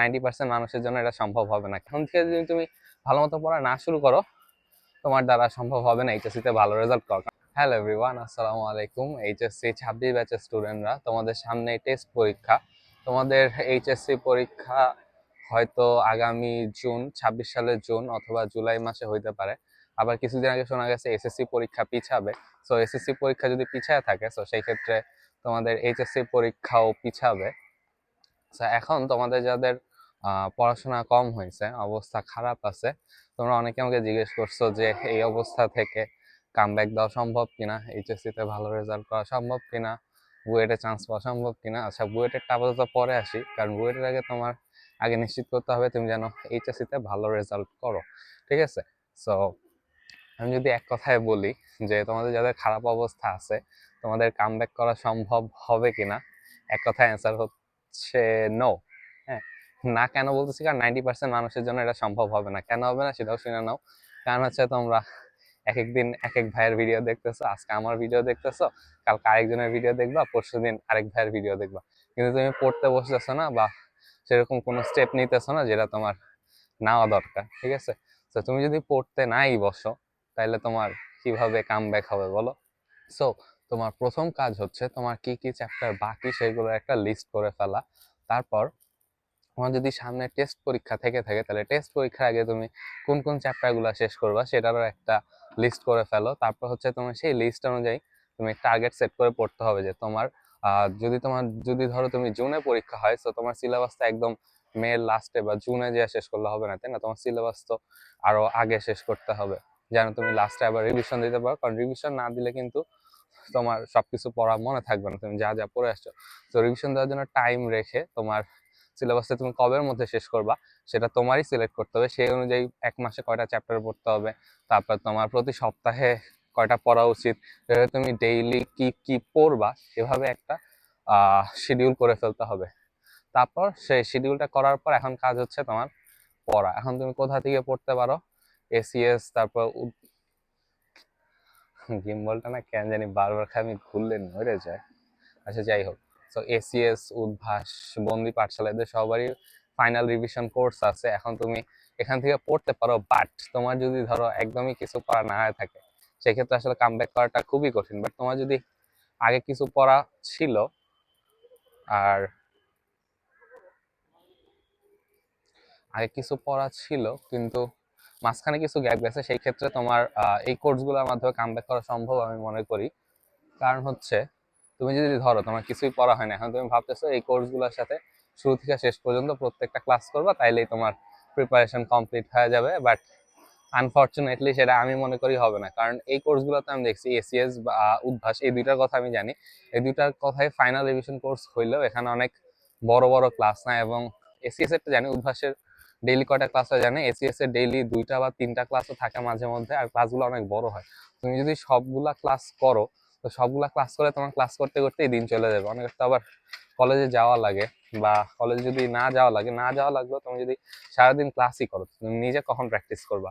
Ninety percent মানুষের জন্য এটা সম্ভব হবে না। এখন থেকে যদি তুমি ভালো মতো পড়া না শুরু করো তোমার দ্বারা সম্ভব হবে না এইচএসসি তে ভালো রেজাল্ট করা হ্যালো এভরিওয়ান আসসালামু আলাইকুম। এইচএসসি ছাব্বিশ ব্যাচের স্টুডেন্টরা তোমাদের সামনে টেস্ট পরীক্ষা। তোমাদের এইচএসসি পরীক্ষা হয়তো আগামী জুন ছাব্বিশ সালের জুন অথবা জুলাই মাসে হইতে পারে। আবার কিছুদিন আগে শোনা গেছে এসএসসি পরীক্ষা পিছাবে। সো এসএসসি পরীক্ষা যদি পিছায় থাকে সো সেই ক্ষেত্রে তোমাদের এইচএসসি পরীক্ষাও পিছাবে। So, এখন তোমাদের যাদের পড়াশোনা কম হয়েছে, অবস্থা খারাপ আছে। তোমরা অনেকে আমাকে জিজ্ঞেস করছ যে, এই অবস্থা থেকে কামব্যাক দেওয়া সম্ভব কিনা? এইচএসসি তে ভালো রেজাল্ট করা সম্ভব কিনা? বুয়েটে চান্স পাওয়া সম্ভব কিনা? আচ্ছা বুয়েটেরটা আপাতত পরে আসি, কারণ বুয়েটের আগে তোমার, আগে নিশ্চিত করতে হবে তুমি যেন এইচএসসি তে ভালো রেজাল্ট করো, ঠিক আছে? সো আমি যদি এক কথায় বলি যে, তোমাদের যাদের খারাপ অবস্থা আছে, তোমাদের কামব্যাক করা সম্ভব হবে কিনা? এক কথায় অ্যান্সার হচ্ছে নো না কেন বলতেছি? কারণ নাইনটি পার্সেন্ট মানুষের জন্য এটা সম্ভব হবে না। কেন হবে না সেটাও শুনে নাও। কারণ হচ্ছে তোমরা এক এক দিন এক এক ভাইয়ের ভিডিও দেখতেছো, আজকে আমার ভিডিও দেখতেছো, কালকে আরেকজনের ভিডিও দেখবা, পরশু দিন আরেক ভাইয়ের ভিডিও দেখবা। কিন্তু তুমি পড়তে বসতেছো না বা সেরকম কোনো স্টেপ নিতেছো না যেটা তোমার নেওয়া দরকার, ঠিক আছে? তো তুমি যদি পড়তে নাই বসো তাহলে তোমার কীভাবে কাম ব্যাক হবে বলো? সো তোমার প্রথম কাজ হচ্ছে তোমার কি কি চ্যাপ্টার বাকি সেগুলোর একটা লিস্ট করে ফেলা। তারপর তোমার যদি সামনে টেস্ট পরীক্ষা থেকে থাকে, তাহলে টেস্ট পরীক্ষার আগে তুমি কোন কোন চ্যাপ্টারগুলো শেষ করবা সেটারও একটা লিস্ট করে ফেলো। তারপর হচ্ছে তোমার সেই লিস্ট অনুযায়ী তুমি টার্গেট সেট করে পড়তে হবে যে তোমার যদি তোমার, যদি ধরো তুমি জুনে পরীক্ষা হয় তো তোমার সিলেবাসটা একদম মের লাস্টে বা জুনে যে শেষ করলে হবে না, তাই না? তোমার সিলেবাস তো আরও আগে শেষ করতে হবে। যেন তুমি লাস্টে আবার রিভিশন দিতে পারো, কারণ রিভিশন না দিলে কিন্তু তোমার সবকিছু পড়া মনে থাকবে না। তুমি যা যা পড়ে আসছো। তো রিভিশন দেওয়ার জন্য টাইম রেখে তোমার সিলেবাসটা তুমি কবের মধ্যে শেষ করবা, সেটা তোমারই সিলেক্ট করতে হবে। সেই অনুযায়ী এক মাসে কয়টা চ্যাপ্টার পড়তে হবে, তারপর তোমার প্রতি সপ্তাহে কয়টা পড়া উচিত এভাবে তুমি ডেইলি কি কি পড়বা, সেভাবে একটা শিডিউল করে ফেলতে হবে। তারপর সেই শিডিউলটা করার পর এখন কাজ হচ্ছে তোমার পড়া। এখন তুমি কোথা থেকে পড়তে পারো? এসিএস তারপর গিম্বলটা না কেন জানি বারবার খাই আমি ঘুরলে নড়ে যায়। আচ্ছা যাই হোক। তো এসিএস উদ্ভাস, বন্দি পাঠশালা, এদের সবারই ফাইনাল রিভিশন কোর্স আছে। এখন তুমি এখান থেকে পড়তে পারো বাট তোমার যদি ধরো একদমই কিছু পড়া না হয়ে থাকে, সেক্ষেত্রে আসলে কামব্যাক করাটা খুবই কঠিন। বাট তোমার যদি আগে কিছু পড়া ছিল, আর আগে কিছু পড়া ছিল, কিন্তু মাঝখানে কিছু গ্যাপ গেছে, সেই ক্ষেত্রে তোমার এই কোর্সগুলোর মাধ্যমে কামব্যাক করা সম্ভব আমি মনে করি। কারণ হচ্ছে তুমি যদি ধরো তোমার কিছুই পড়া হয় না, এখন তুমি ভাবতেছো এই কোর্সগুলোর সাথে শুরু থেকে শেষ পর্যন্ত প্রত্যেকটা ক্লাস করবা, তাইলেই তোমার প্রিপারেশন কমপ্লিট হয়ে যাবে। বাট আনফর্চুনেটলি সেটা আমি মনে করি হবে না। কারণ এই কোর্সগুলোতে আমি দেখছি এসিএস বা উদ্ভাস, এই দুইটার কথা আমি জানি। এই দুইটার কথাই ফাইনাল রিভিশন কোর্স হইলেও এখানে অনেক বড় বড় ক্লাস না এবং এসিএস এর জানি, উদ্ভাসের ডেইলি কয়টা ক্লাস হয় জানে। এসিএস এর ডেইলি দুইটা বা তিনটা ক্লাসও থাকে মাঝে মধ্যে, আর ক্লাসগুলো অনেক বড় হয়। তুমি যদি সবগুলা ক্লাস করো তো সবগুলা ক্লাস করে তোমার ক্লাস করতে করতেই দিন চলে যাবে। অনেক তো আবার কলেজে যাওয়া লাগে বা কলেজে যদি না যাওয়া লাগে, না যাওয়া লাগলেও তুমি যদি সারাদিন ক্লাসই করো, তুমি নিজে কখন প্র্যাকটিস করবা?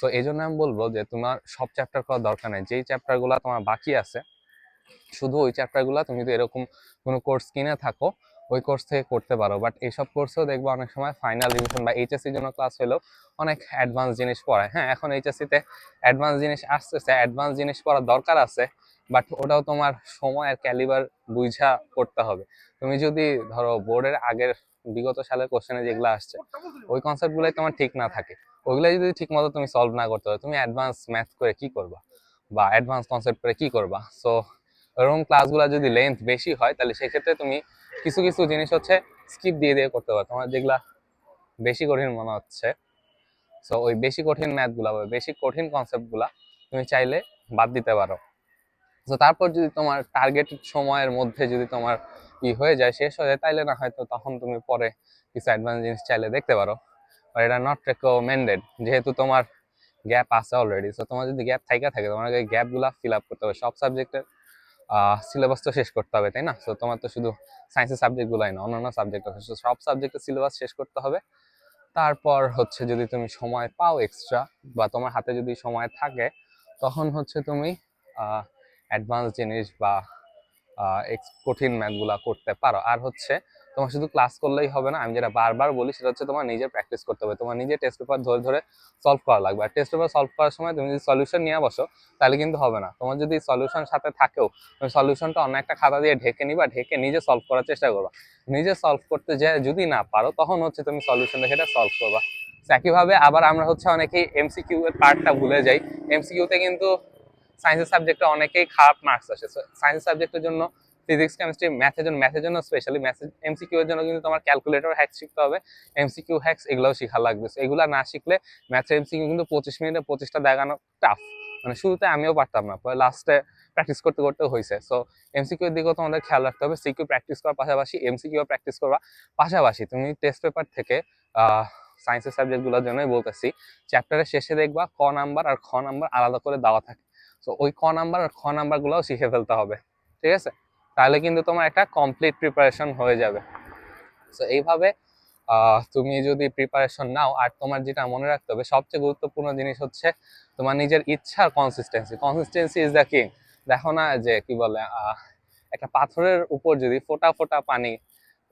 তো এই জন্য আমি বলব যে তোমার সব চ্যাপ্টার করার দরকার নেই। যেই চ্যাপ্টারগুলো তোমার বাকি আছে, শুধু ওই চ্যাপ্টারগুলো তুমি যদি এরকম কোনো কোর্স কিনে থাকো, ওই কোর্স থেকে করতে পারো। বাট এইসব কোর্সেও দেখব অনেক সময় ফাইনাল রিভিশন বা এইচএসসির জন্য ক্লাস হলেও অনেক অ্যাডভান্স জিনিস পড়ায়। হ্যাঁ এখন এইচএসসিতে অ্যাডভান্স জিনিস আসতেছে। অ্যাডভান্স জিনিস পড়ার দরকার আছে। বাট ওটাও তোমার সময় আর ক্যালিবার বুঝা করতে হবে। তুমি যদি ধরো বোর্ডের আগের বিগত সালের কোশ্চেনে যেগুলো আসছে, ওই কনসেপ্টগুলোই তোমার ঠিক না থাকে। ওইগুলো যদি ঠিক মতো তুমি সলভ না করতে পারো, তুমি অ্যাডভান্স ম্যাথ করে কি করবা? বা অ্যাডভান্স কনসেপ্ট করে কি করবা? সো এরকম ক্লাসগুলো যদি লেন্থ বেশি হয়, তাহলে সেক্ষেত্রে তুমি কিছু কিছু জিনিস হচ্ছে স্কিপ দিয়ে দিয়ে করতে পারো। তোমার যেগুলা বেশি কঠিন মনে হচ্ছে সো ওই বেশি কঠিন ম্যাথগুলা বা বেশি কঠিন কনসেপ্টগুলা তুমি চাইলে বাদ দিতে পারো। তো তারপর যদি তোমার টার্গেটেড সময়ের মধ্যে যদি তোমার ই হয়ে যায় শেষ হয়ে যায় তাইলে না হয়তো তখন তুমি পরে কিছু অ্যাডভান্স জিনিস চাইলে দেখতে পারো। আর এটা নট রেকমেন্ডেড যেহেতু তোমার গ্যাপ আছে অলরেডি সো তোমার যদি গ্যাপ থাইকা থাকে তোমার এই গ্যাপগুলা ফিল আপ করতে হবে। সব সাবজেক্টের সিলেবাস তো শেষ করতে হবে তাই না? সো তোমার তো শুধু সায়েন্সের সাবজেক্টগুলাই না অন্যান্য সাবজেক্ট আছে। So, সব সাবজেক্টের সিলেবাস শেষ করতে হবে। তারপর হচ্ছে যদি তুমি সময় পাও এক্সট্রা বা তোমার হাতে যদি সময় থাকে তখন হচ্ছে তুমি অ্যাডভান্স জিনিস বা কঠিন ম্যাথগুলা করতে পারো। আর হচ্ছে, তোমার শুধু ক্লাস করলেই হবে না, আমি যেটা বারবার বলি সেটা হচ্ছে তোমার নিজের প্র্যাকটিস করতে হবে। তোমার নিজে টেস্ট পেপার ধরে ধরে সলভ করা লাগবে। আর টেস্ট পেপার সলভ করার সময় তুমি যদি সলিউশন নিয়ে বসো, তাহলে কিন্তু হবে না। তোমার যদি সলিউশন সাথে থাকেও, তুমি সলিউশনটা অন্য একটা খাতা দিয়ে ঢেকে নিবা, ঢেকে নিজে সলভ করার চেষ্টা করবা। নিজে সলভ করতে যে, যদি না পারো, তখন হচ্ছে তুমি সলিউশন দেখে এটা সলভ করবা। একইভাবে আবার আমরা হচ্ছে অনেকেই এমসিকিউ এর পার্টটা ভুলে যাই। এমসিকিউতে কিন্তু সায়েন্সের সাবজেক্টে অনেকেই খারাপ মার্কস আসে। সায়েন্স সাবজেক্টের জন্য ফিজিক্স কেমিস্ট্রি ম্যাথের জন্য ম্যাথের জন্য স্পেশালি ম্যাথ এমসিকিউ এর জন্য কিন্তু তোমার ক্যালকুলেটর হ্যাক্স শিখতে হবে। এমসিকিউ হ্যাক্স এগুলোও শেখা লাগবে। এগুলা না শিখলে ম্যাথের এমসিকিউ কিন্তু পঁচিশ মিনিটে পঁচিশটা দেখানো টাফ মানে শুরুতে আমিও পারতাম না, পরে লাস্টে প্র্যাকটিস করতে করতে হয়েছে সো এমসিকিউ এর দিকেও তোমাদের খেয়াল রাখতে হবে। সিকিউ প্র্যাকটিস করার পাশাপাশি এমসিকিউ প্র্যাকটিস করবা পাশাপাশি তুমি টেস্ট পেপার থেকে সায়েন্সের সাবজেক্টগুলোর জন্যই বলতেছি চ্যাপ্টারের শেষে দেখবা ক নাম্বার আর খ নাম্বার আলাদা করে দেওয়া থাকে। সো ওই ক নাম্বার আর খ নাম্বারগুলোও শিখে ফেলতে হবে, ঠিক আছে? তাহলে কিন্তু তোমার একটা কমপ্লিট প্রিপারেশন হয়ে যাবে। সো এইভাবে তুমি যদি প্রিপারেশন নাও, আর তোমার যেটা মনে রাখতে হবে, সবচেয়ে গুরুত্বপূর্ণ জিনিস হচ্ছে তোমার নিজের ইচ্ছার consistency consistency is the king দেখো না যে, কি বলে একটা পাথরের উপর যদি ফোটা ফোটা পানি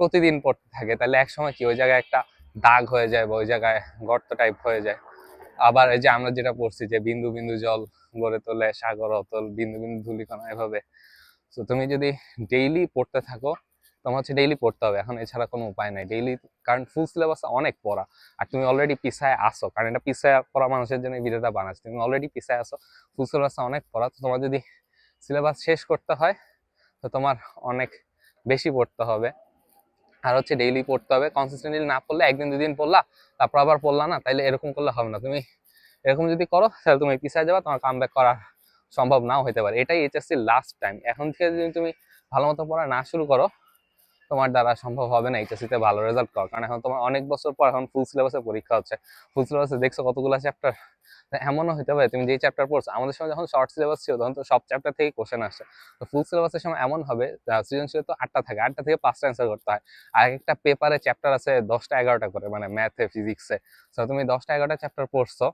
প্রতিদিন পড়তে থাকে, তাহলে একসময় কি, ওই জায়গায় একটা দাগ হয়ে যায় বা ওই জায়গায় গর্ত টাইপ হয়ে যায়। আবার এই যে আমরা যেটা পড়ছি যে বিন্দু বিন্দু জল গড়ে তোলে, সাগর, অতল, বিন্দু বিন্দু ধূলিকণা এভাবে। তো তুমি যদি ডেইলি পড়তে থাকো, তোমার হচ্ছে ডেইলি পড়তে হবে। এখন এছাড়া কোনো উপায় নাই। ডেইলি কারণ ফুল সিলেবাস অনেক পড়া। আর তুমি অলরেডি পিছায় আসো। কারণ এটা পিছায় পড়া মানুষের জন্য ভিডিওটা বানাচ্ছি তুমি অলরেডি পিছায় আসো। ফুল সিলেবাস অনেক পড়া। তো তোমার যদি সিলেবাস শেষ করতে হয়, তো তোমার অনেক বেশি পড়তে হবে। আর হচ্ছে ডেইলি পড়তে হবে। কনসিস্টেন্টলি না পড়লে একদিন, দুদিন পড়লা, তারপর আবার পড়লা না, তাইলে এরকম করলে হবে না। তুমি এরকম যদি করো, তাহলে তুমি পিছিয়ে যাবা, তোমার কাম ব্যাক করা সম্ভব নাও হতে পারে। এটাই এইচএসসি লাস্ট টাইম এখন থেকে যদি তুমি ভালো মতো পড়া না শুরু করো তোমার দ্বারা সম্ভব হবে না এইচএসসি তে ভালো রেজাল্ট করা কারণ এখন তোমার অনেক বছর পর এখন ফুল সিলেবাসে পরীক্ষা হচ্ছে। ফুল সিলেবাসে দেখছ কতগুলো চ্যাপ্টার এমনও হতে পারে, তুমি যে চ্যাপ্টার পড়ছো, আমাদের সময় যখন শর্ট সিলেবাস ছিল, তখন তো সব চ্যাপ্টার থেকে কোশ্চেন আসছে তো ফুল সিলেবাসের সময় এমন হবে সৃজনশীল তো আটটা থাকে, আটটা থেকে পাঁচটা অ্যান্সার করতে হয়। আর একটা পেপারে চ্যাপ্টার আছে দশটা এগারোটা করে মানে ম্যাথে ফিজিক্সে তো তুমি দশটা এগারোটা চ্যাপ্টার পড়ছো,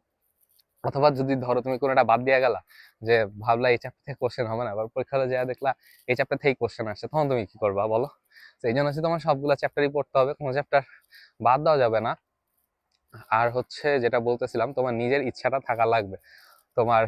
অথবা যদি ধরো তুমি কোনোটা বাদ দিয়ে গেলা, যে ভাবলা এই চ্যাপ্টার থেকে কোশ্চেন হবে না, আবার পরীক্ষা যা দেখলা এই চ্যাপ্টার থেকেই কোশ্চেন আসছে তখন তুমি কি করবা বলো? এই জন্য হচ্ছে তোমার সবগুলো চ্যাপ্টারই পড়তে হবে, কোনো চ্যাপ্টার বাদ দেওয়া যাবে না। আর হচ্ছে যেটা বলতেছিলাম, তোমার নিজের ইচ্ছাটা থাকা লাগবে। তোমার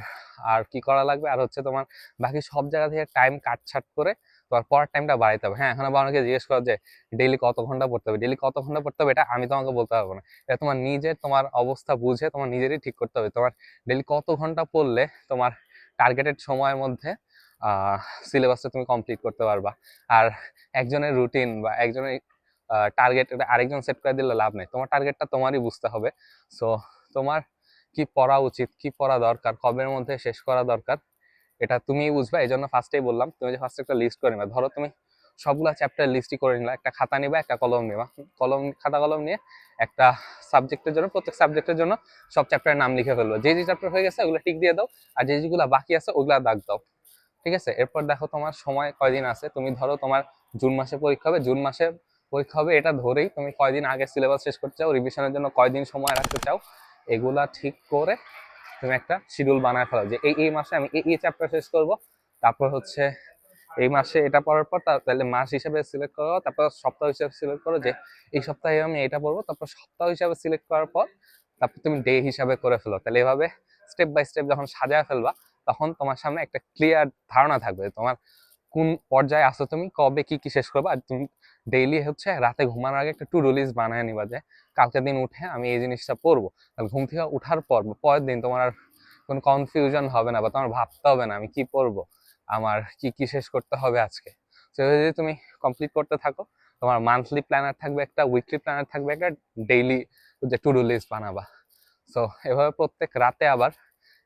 আর কি করা লাগবে? আর হচ্ছে তোমার বাকি সব জায়গা থেকে টাইম কাটছাট করে তোমার পড়ার টাইমটা বাড়াইতে হবে। হ্যাঁ এখন আবার অনেকে জিজ্ঞেস করো যে ডেইলি কত ঘণ্টা পড়তে হবে? ডেইলি কত ঘণ্টা পড়তে হবে? এটা আমি তোমাকে বলতে পারব না। এটা তোমার নিজের তোমার অবস্থা বুঝে তোমার নিজেরই ঠিক করতে হবে। তোমার ডেইলি কত ঘণ্টা পড়লে তোমার টার্গেটেড সময়ের মধ্যে সিলেবাসটা তুমি কমপ্লিট করতে পারবা। আর একজনের রুটিন বা একজনের টার্গেট আরেকজন সেট করে দিলে লাভ নেই। তোমার টার্গেটটা তোমারই বুঝতে হবে। সো তোমার কি পড়া উচিত, কি পড়া দরকার, কবের মধ্যে শেষ করা দরকার, এটা তুমিই বুঝবা। এই জন্য ফার্স্টেই বললাম, তুমি যে ফার্স্টে একটা লিস্ট করে নিবা। ধরো তুমি সবগুলা চ্যাপ্টার লিস্টই করে নিলা। একটা খাতা নিবা, একটা কলম নিবা। কলম, খাতা কলম নিয়ে একটা সাবজেক্টের জন্য, প্রত্যেক সাবজেক্টের জন্য সব চ্যাপ্টারের নাম লিখে ফেলব। যে যে চ্যাপ্টার হয়ে গেছে, ওগুলো টিক দিয়ে দাও। আর যে যেগুলো বাকি আছে, ওগুলা দাগ দাও। ঠিক আছে? এরপর দেখো তোমার সময় কয়দিন আছে? তুমি ধরো তোমার জুন মাসে পরীক্ষা হবে। জুন মাসে পরীক্ষা হবে এটা ধরেই তুমি কয়দিন আগে সিলেবাস শেষ করতে চাও? রিভিশনের জন্য কয়দিন সময় রাখতে চাও? এগুলা ঠিক করে তুমি একটা শিডিউল বানায় ফেলো যে এই এই মাসে আমি এই এই চ্যাপ্টার শেষ করব। তারপর হচ্ছে এই মাসে এটা পড়ার পর তাহলে মাস হিসাবে সিলেক্ট করো। তারপর সপ্তাহ হিসাবে সিলেক্ট করো যে এই সপ্তাহে আমি এটা পড়ব। তারপর সপ্তাহ হিসাবে সিলেক্ট করার পর তারপর তুমি ডে হিসাবে করে ফেলো। তাহলে এভাবে স্টেপ বাই স্টেপ যখন সাজায় ফেলবা তখন তোমার সামনে একটা ক্লিয়ার ধারণা থাকবে তোমার কোন পর্যায়ে আসো তুমি, কবে কি কি শেষ করবে। আর তুমি ডেইলি হচ্ছে রাতে ঘুমানোর আগে একটা টু লিস্ট বানায় নিবা যে, কালকের দিন উঠে আমি এই জিনিসটা পড়ব। তাহলে ঘুম থেকে উঠার পর, পরের দিন তোমার আর কোনো কনফিউশন হবে না বা তোমার ভাবতে হবে না আমি কি পড়ব, আমার কি কি শেষ করতে হবে আজকে। তো যদি তুমি কমপ্লিট করতে থাকো, তোমার মান্থলি প্ল্যানার থাকবে একটা উইকলি প্ল্যানার থাকবে একটা ডেইলি যে টু ডু লিস্ট বানাবা। সো এভাবে প্রত্যেক রাতে আবার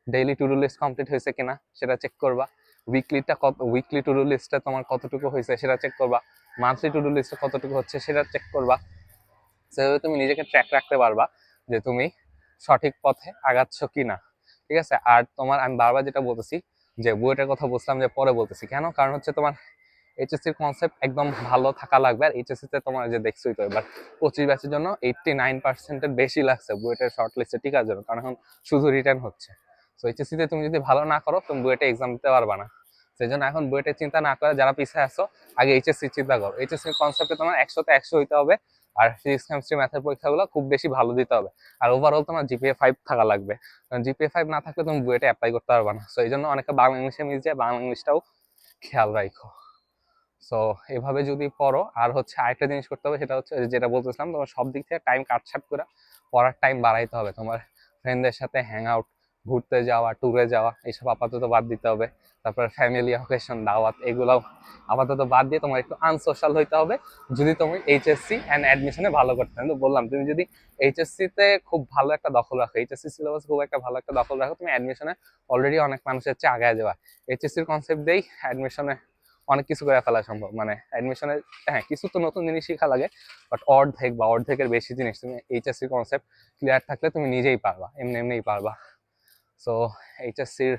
daily to do list complete হয়েছে কিনা সেটা চেক করবা। উইকলিটা কত উইকলি টু ডু লিস্টে তোমার কতটুকু হয়েছে সেটা চেক করবা। মান্থলি টু ডু লিস্টে কতটুকু হচ্ছে সেটা চেক করবা। সেভাবে তুমি নিজেকে ট্র্যাক রাখতে পারবা যে তুমি সঠিক পথে আগাচ্ছ কিনা। ঠিক আছে? আর তোমার, আমি বারবার যেটা বলতেছি যে বুয়েটের কথা বলছিলাম যে পরে বলতেছি। কেন? কারণ হচ্ছে তোমার এইচএসসির কনসেপ্ট একদম ভালো থাকা লাগবে। আর এইচএসসি তে তোমার যে দেখছোই তো এবার পঁচিশ ব্যাচের জন্য এইটটি নাইন পার্সেন্টের বেশি লাগছে বুয়েটের শর্ট লিস্টে টিকার জন্য কারণ এখন শুধু রিটার্ন হচ্ছে। তো এইচএসসি তে তুমি যদি ভালো না করো, তুমি বুয়েটে এক্সাম দিতে পারবা না। সেই জন্য এখন বুয়েটের চিন্তা না করে যারা পিছিয়ে আসো আগে এইচএসসি চিন্তা করো। এইচএসসি কনসেপ্টে তোমার একশোতে একশো হইতে হবে, আর ফিজিক্স কেমিস্ট্রি ম্যাথের পরীক্ষাগুলো খুব বেশি ভালো দিতে হবে। আর ওভারঅল তোমার জিপিএ ফাইভ থাকা লাগবে। কারণ জিপিএ ফাইভ না থাকলে তুমি বুয়েটে অ্যাপ্লাই করতে পারবে না। সো এই জন্য অনেকে বাংলা ইংলিশে মিস যায়, বাংলা ইংলিশটাও খেয়াল রাখো সো এভাবে যদি পড়ো, আর হচ্ছে আরেকটা জিনিস করতে হবে, সেটা হচ্ছে যেটা বলতেছিলাম, তোমার সব দিক থেকে টাইম কাটছাট করে পড়ার টাইম বাড়াইতে হবে। তোমার ফ্রেন্ডদের সাথে হ্যাং আউট ঘুরতে যাওয়া ট্যুরে যাওয়া এইসব আপাতত বাদ দিতে হবে। তারপর ফ্যামিলি অকেশন দাওয়াত এগুলো আপাতত বাদ দিয়ে তোমার একটু আনসোশাল হইতে হবে। যদি তুমি এইচএসসি অ্যান্ড অ্যাডমিশনে ভালো করতে তো বললাম, তুমি যদি এইচএসসি তে খুব ভালো একটা দখল রাখো এইচএসসি সিলেবাস খুব একটা ভালো একটা দখল রাখো, তুমি অ্যাডমিশনে অলরেডি অনেক মানুষের চেয়ে আগায় যাওয়া এইচএসসির কনসেপ্ট দিয়েই অ্যাডমিশনে অনেক কিছু করে ফেলা সম্ভব। মানে অ্যাডমিশনে হ্যাঁ কিছু তো নতুন জিনিস শেখা লাগে বাট অর্ধেক বা অর্ধেকের বেশি জিনিস তুমি এইচএসসির কনসেপ্ট ক্লিয়ার থাকলে তুমি নিজেই পারবা, এমনি এমনিই পারবা। সো এইচএসসির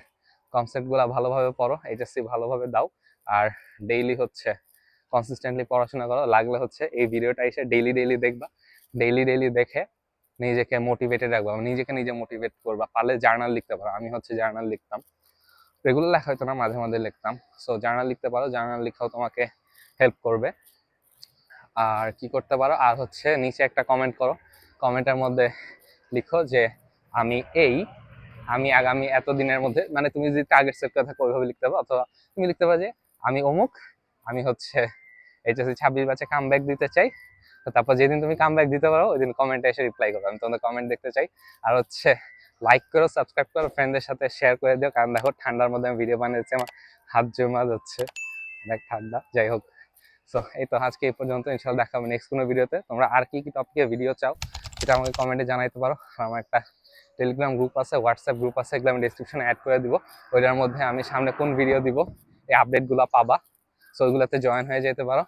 কনসেপ্টগুলো ভালোভাবে পড়ো এইচএসসি ভালোভাবে দাও। আর ডেইলি হচ্ছে কনসিস্টেন্টলি পড়াশোনা করো। লাগলে হচ্ছে এই ভিডিওটা এসে ডেইলি ডেইলি দেখবা। ডেইলি ডেইলি দেখে নিজেকে মোটিভেটেড রাখবা। নিজেকে নিজে মোটিভেট করবা। পারলে জার্নাল লিখতে পারো। আমি হচ্ছে জার্নাল লিখতাম। রেগুলার লেখা হয়তো না, মাঝে মাঝে লিখতাম। সো জার্নাল লিখতে পারো। জার্নাল লিখাও তোমাকে হেল্প করবে। আর কি করতে পারো? আর হচ্ছে নিচে একটা কমেন্ট করো। কমেন্টের মধ্যে লিখো যে, আমি এই আমি আগামী এত দিনের মধ্যে মানে তুমি যদি টার্গেট সেট করে থাকো, ওইভাবে লিখতে পারো। অথবা তুমি লিখতে পারো যে, আমি অমুক, আমি হচ্ছে এইচএসসি ছাব্বিশ বাচ্চা কাম ব্যাক দিতে চাই। তো তারপর যেদিন তুমি কাম ব্যাক দিতে পারো ওই দিন কমেন্টে এসে রিপ্লাই করো। আমি তোমাদের কমেন্ট দেখতে চাই। আর হচ্ছে লাইক করো সাবস্ক্রাইব করো ফ্রেন্ডদের সাথে শেয়ার করে দিও। কারণ দেখো, ঠান্ডার মধ্যে আমি ভিডিও বানিয়েছি, আমার হাত জমা যাচ্ছে। অনেক ঠান্ডা, যাই হোক। সো এই তো আজকে এই পর্যন্ত। ইনশাল্লাহ দেখা হবে নেক্সট কোনো ভিডিওতে তোমরা আর কি কি টপিকে ভিডিও চাও, সেটা আমাকে কমেন্টে জানাইতে পারো। আমার একটা টেলিগ্রাম গ্রুপ আছে হোয়াটসঅ্যাপ গ্রুপ আছে, এগুলো আমি ডিসক্রিপশনে অ্যাড করে দিব। ওইটার মধ্যে আমি সামনে কোন ভিডিও দিব, এই আপডেটগুলো পাবা। সো ওইগুলোতে জয়েন হয়ে যেতে পারো।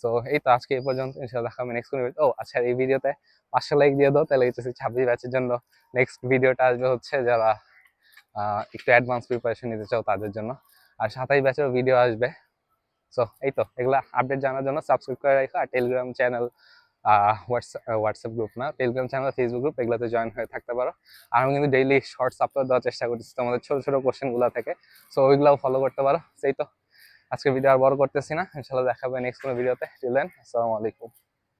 সো এই তো আজকে এই পর্যন্ত ইনশাল্লাহ দেখা হবে নেক্সট কোনো ও আচ্ছা এই ভিডিওতে পাঁচশো লাইক দিয়ে দাও, তাহলে হচ্ছে ছাব্বিশ ব্যাচের জন্য নেক্সট ভিডিওটা আসবে হচ্ছে যারা একটু অ্যাডভান্স প্রিপারেশন নিতে চাও তাদের জন্য। আর সাতাইশ ব্যাচেরও ভিডিও আসবে। সো এই তো, এগুলা আপডেট জানার জন্য সাবস্ক্রাইব করে রাখো, আর Telegram channel WhatsApp WhatsApp group না টেলিগ্রাম চ্যানেল ফেসবুক গ্রুপ এগুলোতে জয়েন হয়ে থাকতে পারো। আর আমি কিন্তু ডেইলি শর্টস আপলোড দেওয়ার চেষ্টা করছি তোমাদের ছোট ছোট কোশ্চেনগুলো থেকে। সো ওইগুলোও ফলো করতে পারো। সেই তো। আজকে ভিডিও আর বড় করতেছি না। ইনশাল্লাহ দেখাবে নেক্সট কোনো ভিডিওতে টিল দেন আসসালামু আলাইকুম।